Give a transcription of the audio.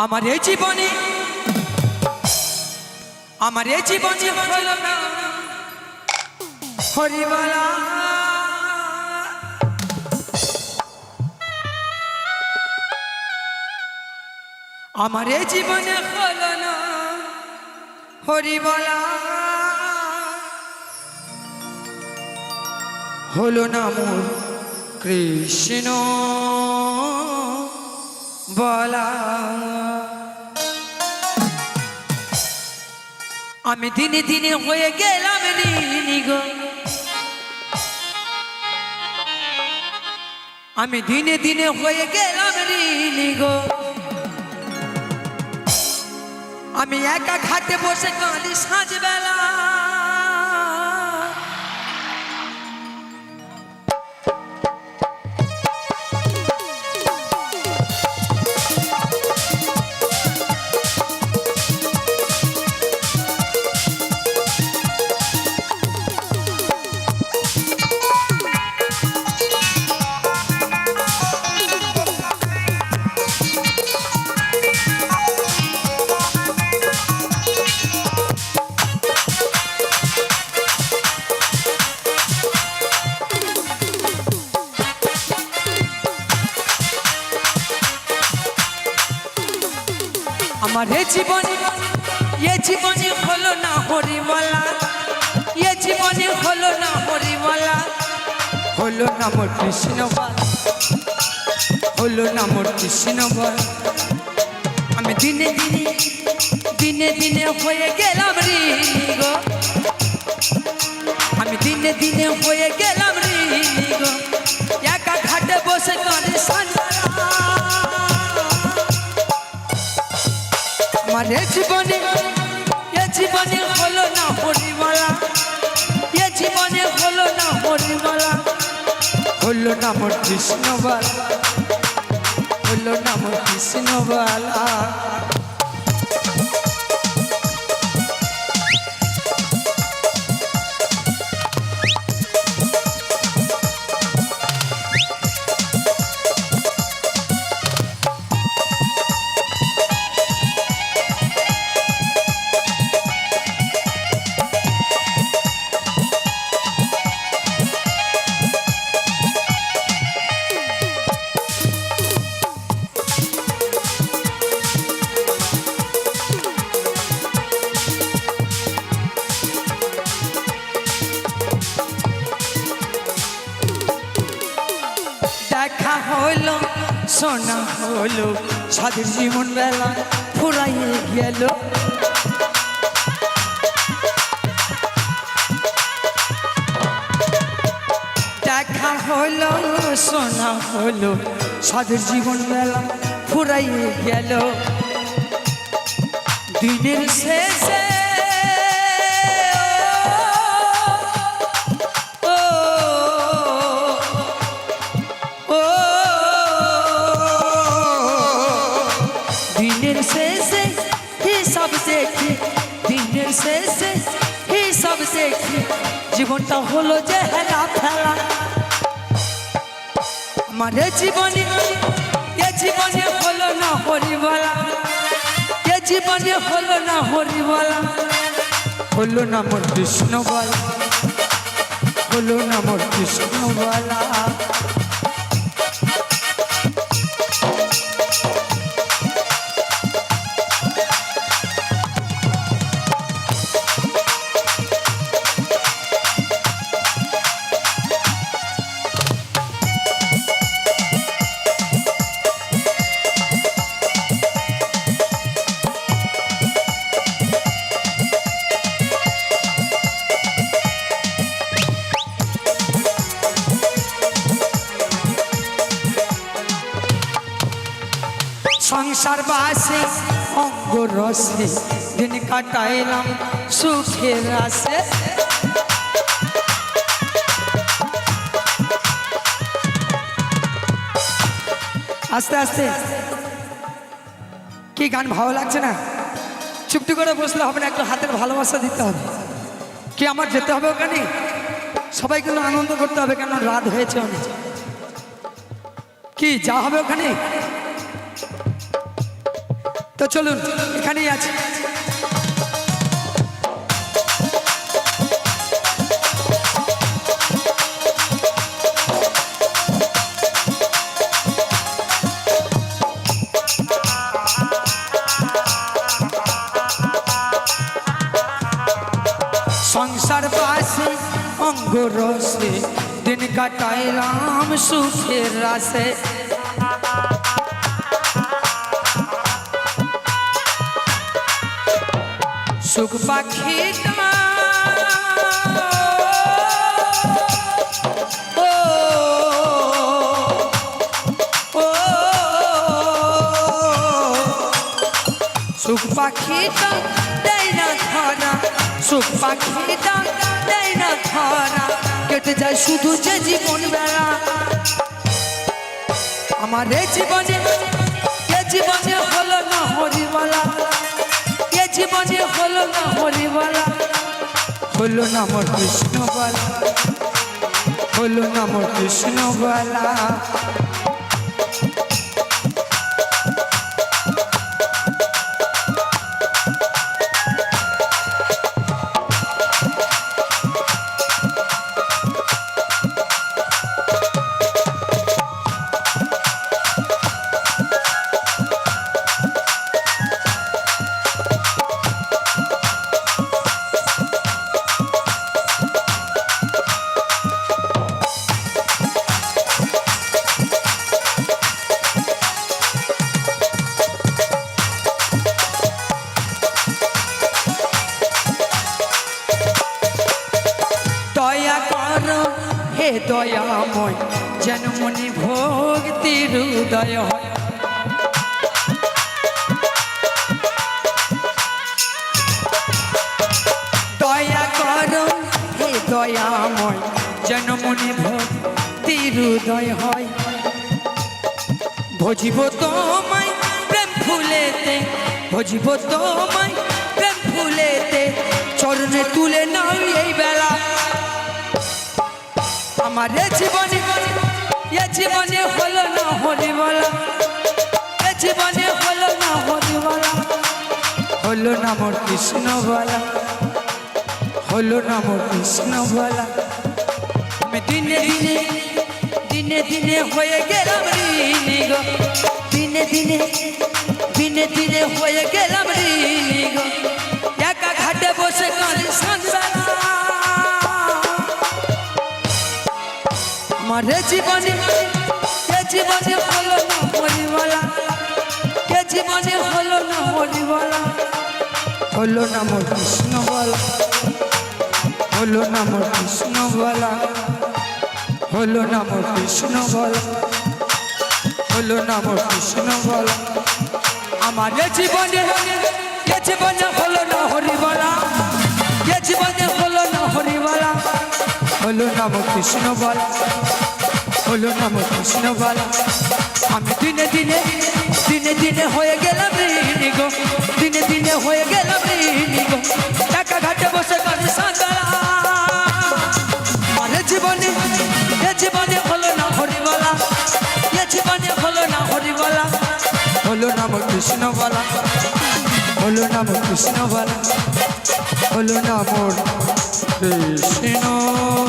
আমার এই জীবনে, আমার এই জীবন হলো না। হরিবলা। আমার এই জীবনে হলো না। হরিবলা। হলো না মোর কৃষ্ণ। বলা। আমি দিনে দিনে হয়ে গেলাম গো। আমি দিনে দিনে হয়ে গেলাম গো। আমি একা খাটে বসে কাঁদি সাঁঝবেলা আমার এ জীবনে এ জীবনে হলো না হরিমালা। এ জীবনে হলো না হরিমালা। হলো না মোর কৃষ্ণ বল হলো না মোর কৃষ্ণ বল আমি দিনে দিনে দিনে দিনে হয়ে গেলাম রে গো। আমি দিনে দিনে হয়ে গেলাম রে গো। একা ঘাটে বসে কাঁদে সন্ধ্যা আমার এ জীবনে এ জীবনে হলো না হরিমালা, এ জীবনে হলো না হরিমালা, হলো না মোর কৃষ্ণবালা, হলো না মোর কৃষ্ণ বালা দেখা হলো সাদের জীবন বেলা ফুরাইয়ে গেল। দেখা হলো শোনা হলো সাদের জীবন বেলা ফুরাইয়ে গেল। দিনের শেষে হিসাব দেখি, দিনের শেষে হিসাব দেখি। জীবনটা হলো যে হেলা ফেলা। আমার জীবনে, এ জীবনে হলো না হরিবলা। এ জীবনে হলো না হরিবলা। হলো না মোর কৃষ্ণ বলা। হলো না মোর কৃষ্ণ বলা। সংসার বাসে অঙ্গ রসে দিন কাটাইলাম, সুখের আসে আস্তে আস্তে। কি গান ভালো লাগছে না? চুপটি করে বসলে হবে না, একটু হাতের ভালোবাসা দিতে হবে। কি আমার যেতে হবে ওখানে? সবাইকে আনন্দ করতে হবে কেন? রাত হয়েছে অনেক। কি, যা হবে ওখানে? তো চলুন এখানেই আছে। সংসার বাসে অঙ্গ রসে দিন কাটায় রাম সুখের রাসে। সুখ ও সুখ সুখ না ধরা কেটে যায় শুধু যে জীবন বেলা আমার এ জীবনে এ জীবনে হলো না হরিবালা এ জীবনে হলো না হরিবালা হলো না আমার কৃষ্ণবালা হলো না আমার কৃষ্ণ দয়াময়, যেন মনে ভক্তির উদয় হয়। দয়া কর হে দয়াময়, যেন মনে ভক্তির উদয় হয়। ভজিব তোমায় প্রেম ফুলেতে, ভজিব তোমায় প্রেম ফুলেতে, চরণে তুলে নাও এই বেলা। আমার এ জীবনে এ জীবনে হলো না হরি বলা এ জীবনে হলো না হরি বলা হলো না মোর কৃষ্ণ বলা হলো না মোর কৃষ্ণ বলা আমি দিনে দিনে দিনে দিনে হয়ে গেলাম ঋণী গো, দিনে দিনে দিনে দিনে হয়ে গেলাম ঋণী গো। একা ঘাটে বসে কাঁদি এ জীবনে এ জীবনে হলো না হরিবলা এ জীবনে হলো না হরিবলা হলো না মোর কৃষ্ণ বলা হলো না মোর কৃষ্ণ বলা হলো না মোর কৃষ্ণ বলা হলো না মোর কৃষ্ণ বলা আমার জীবনে এ জীবনে হলো না হরিবলা এ জীবনে হলো না হরিবলা হলো না কৃষ্ণ বলা হলো না মোর কৃষ্ণ বলা। আমি দিনে দিনে দিনে দিনে হয়ে গেলাম ঋণী গো দিনে দিনে হয়ে গেলাম ঋণী গো একা ঘাটে বসে কাঁদি সাঁতারা। এ জীবনে এ জীবনে হলো না হরিবলা। এ জীবনে হলো না হরিবলা। হলো না মোর কৃষ্ণ বলা। হলো না মোর কৃষ্ণ বলা। হলো না মোর কৃষ্ণ।